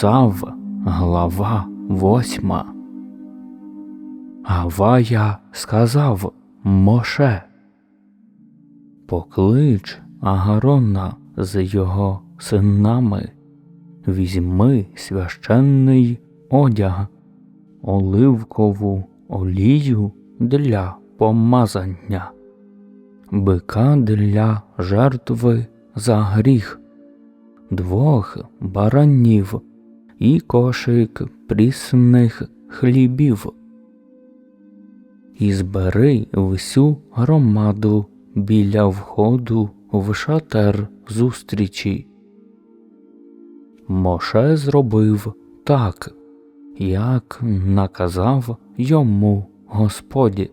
Цав, глава восьма. Гавая сказав Моше. Поклич Агарона з його синами, візьми священний одяг, оливкову олію для помазання, бика для жертви за гріх, двох баранів і кошик прісних хлібів. І збери всю громаду біля входу в шатер зустрічі. Моше зробив так, як наказав йому Господь.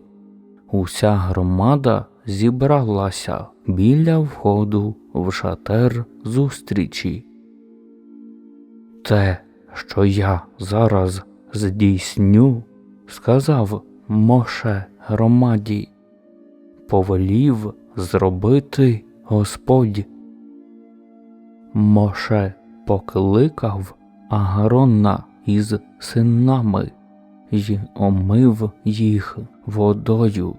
Уся громада зібралася біля входу в шатер зустрічі. Те, що я зараз здійсню, сказав Моше громаді, повелів зробити Господь. Моше покликав Агарона із синами й омив їх водою.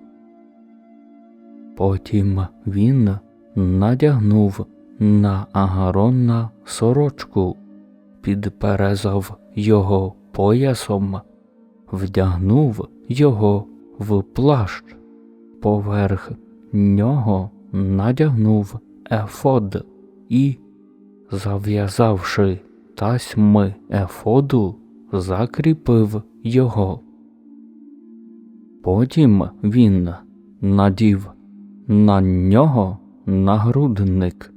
Потім він надягнув на Агарона сорочку, підперезав його поясом, вдягнув його в плащ, поверх нього надягнув ефод і, зав'язавши тасьми ефоду, закріпив його. Потім він надів на нього нагрудник,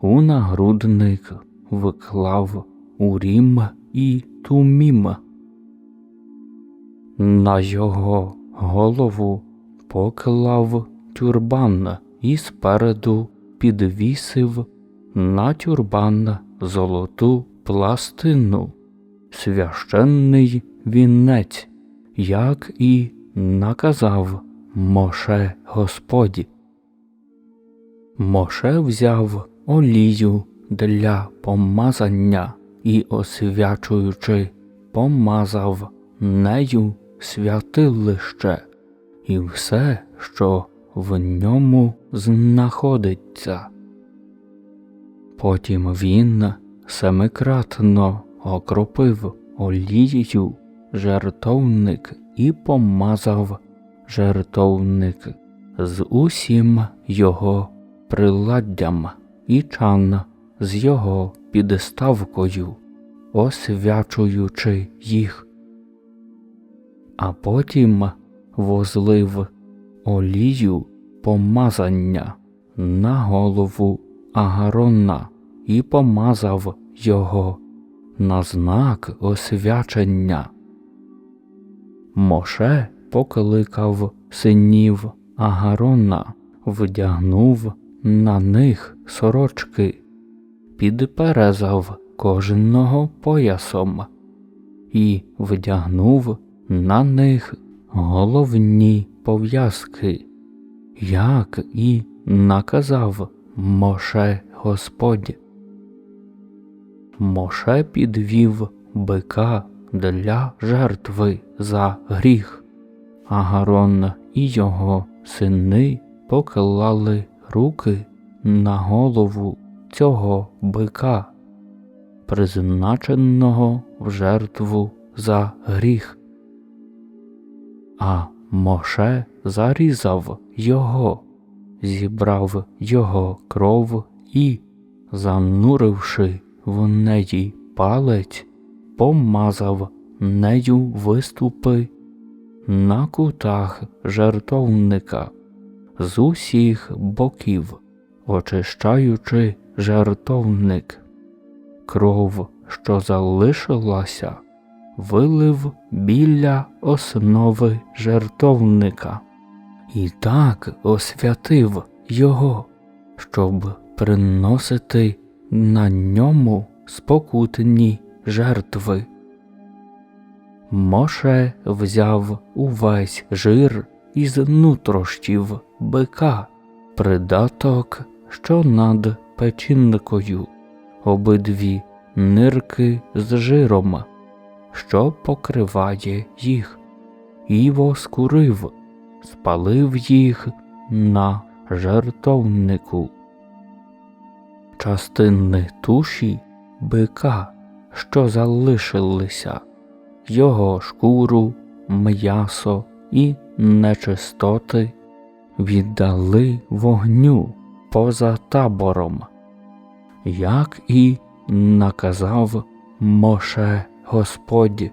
у нагрудник виклав урім і тумім. На його голову поклав тюрбан і спереду підвісив на тюрбан золоту пластину, священний вінець, як і наказав Моше Господь. Моше взяв олію для помазання і, освячуючи, помазав нею святилище і все, що в ньому знаходиться. Потім він семикратно окропив олією жертовник і помазав жертовник з усім його приладдям і чан з його підставкою, освячуючи їх, а потім возлив олію помазання на голову Агарона і помазав його на знак освячення. Моше покликав синів Агарона, вдягнув на них сорочки, підперезав кожного поясом. І вдягнув на них головні пов'язки, як і наказав Моше Господь. Моше підвів бика для жертви за гріх, Агарон і його сини поклали руки на голову цього бика, призначеного в жертву за гріх. А Моше зарізав його, зібрав його кров і, зануривши в неї палець, помазав нею виступи на кутах жертовника з усіх боків, очищаючи жертовник. Кров, що залишилася, вилив біля основи жертовника і так освятив його, щоб приносити на ньому спокутні жертви. Моше взяв увесь жир із нутрощів бика, придаток, що над печінкою, обидві нирки з жиром, що покриває їх, і воскурив, спалив їх на жертовнику. Частини туші бика, що залишилися, його шкуру, м'ясо і нечистоти віддали вогню поза табором, як і наказав Моше Господь.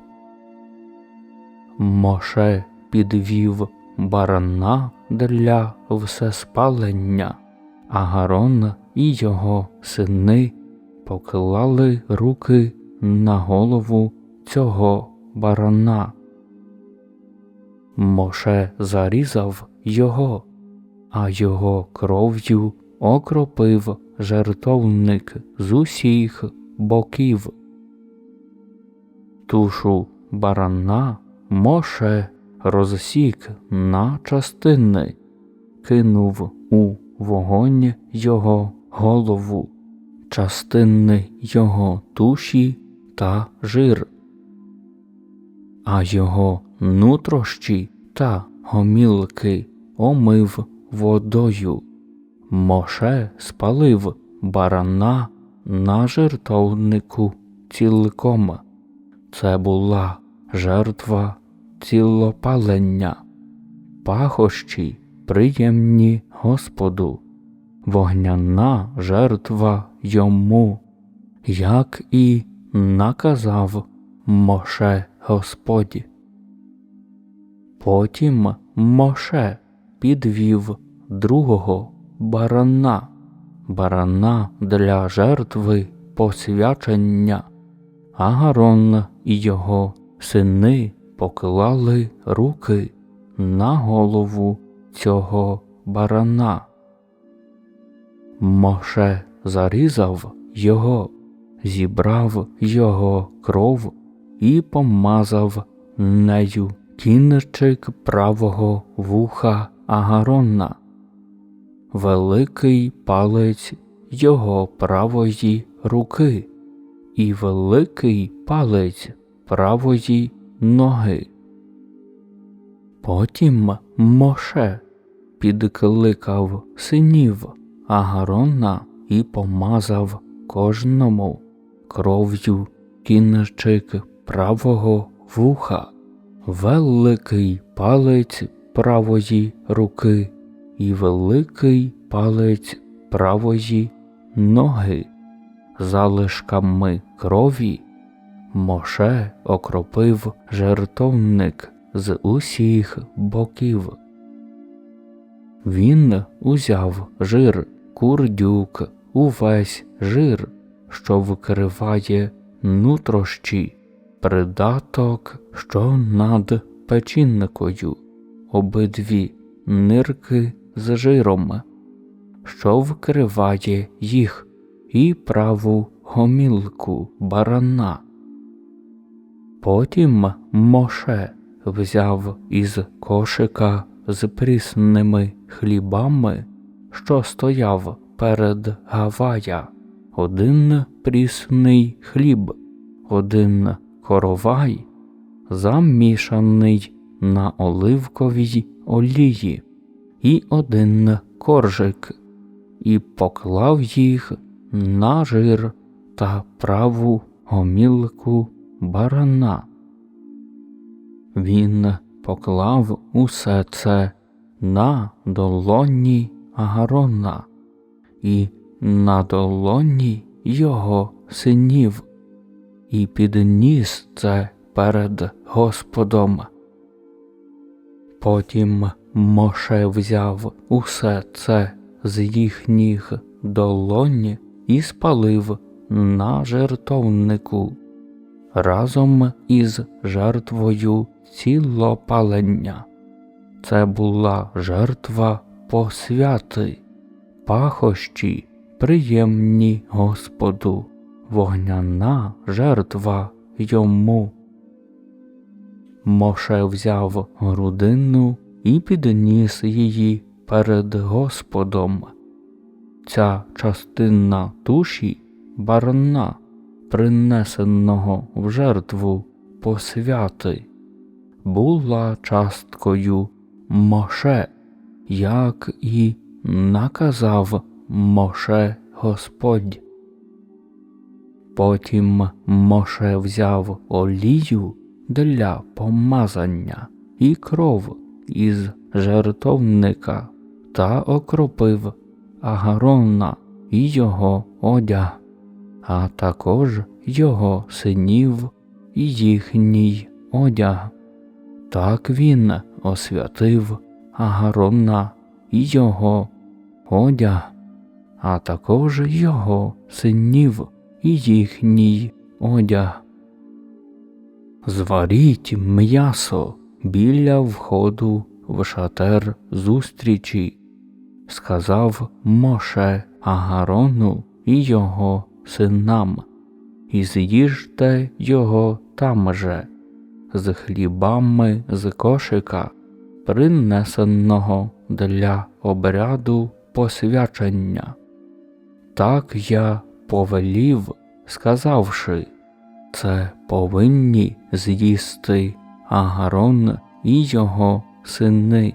Моше підвів барана для всеспалення, Агарон і його сини поклали руки на голову цього барана. Моше зарізав його, а його кров'ю окропив жертовник з усіх боків. Тушу барана Моше розсік на частини, кинув у вогонь його голову, частини його туші та жир, а його нутрощі та гомілки омив водою. Моше спалив барана на жертовнику цілком. Це була жертва цілопалення, пахощі приємні Господу, вогняна жертва йому, як і наказав Моше Господь. Потім Моше підвів другого барана, барана для жертви посвячення, Агарон і його сини поклали руки на голову цього барана. Моше зарізав його, зібрав його кров і помазав нею кінчик правого вуха Агарона, великий палець його правої руки і великий палець правої ноги. Потім Моше підкликав синів Агарона і помазав кожному кров'ю кінчик правого вуха, великий палець правої руки і великий палець правої ноги, залишками крові. Моше окропив жертовник з усіх боків. Він узяв жир курдюк, увесь жир, що вкриває нутрощі, придаток, що над печінникою, обидві нирки з жиром, що вкриває їх, і праву гомілку барана. Потім Моше взяв із кошика з прісними хлібами, що стояв перед Гавая, один прісний хліб, один коровай, замішаний на оливковій олії, і один коржик, і поклав їх на жир та праву гомілку барана. Він поклав усе це на долоні Агарона і на долоні його синів, і підніс це перед Господом. Потім Моше взяв усе це з їхніх долоні і спалив на жертовнику разом із жертвою цілопалення. Це була жертва посвяти, пахощі, приємні Господу, вогняна жертва йому. Моше взяв грудину і підніс її перед Господом. Ця частина туші барана принесеного в жертву посвяти, була часткою Моше, як і наказав Моше Господь. Потім Моше взяв олію для помазання і кров із жертовника та окропив Агарона і його одяг, а також його синів і їхній одяг. Так він освятив Агарона і його одяг, а також його синів і їхній одяг. Зваріть м'ясо біля входу в шатер зустрічі, сказав Моше Агарону і його синам, і з'їжте його там же, з хлібами з кошика, принесеного для обряду посвячення. Так я повелів, сказавши, це повинні з'їсти Агарон і його сини.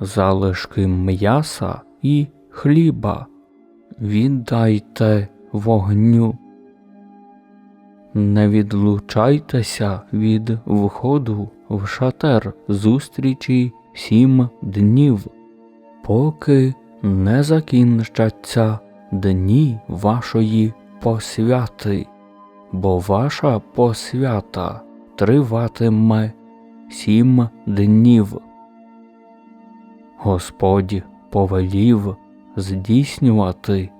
Залишки м'яса і хліба віддайте вогню. Не відлучайтеся від входу в шатер зустрічі сім днів, поки не закінчаться дні вашої посвяти, бо ваша посвята триватиме сім днів. Господь повелів здійснювати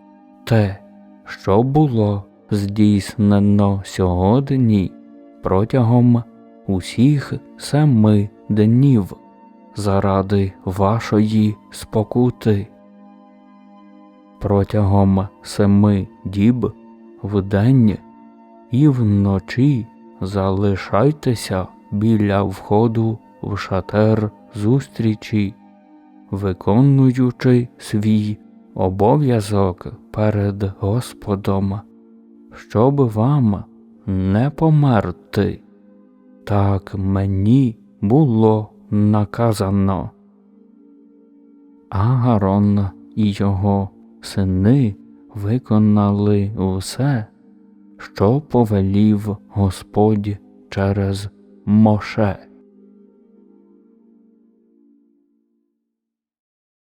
те, що було здійснено сьогодні протягом усіх семи днів заради вашої спокути. Протягом семи діб вдень і вночі залишайтеся біля входу в шатер зустрічі, виконуючи свій обов'язок перед Господом, щоб вам не померти. Так мені було наказано. Агарон і його сини виконали все, що повелів Господь через Моше.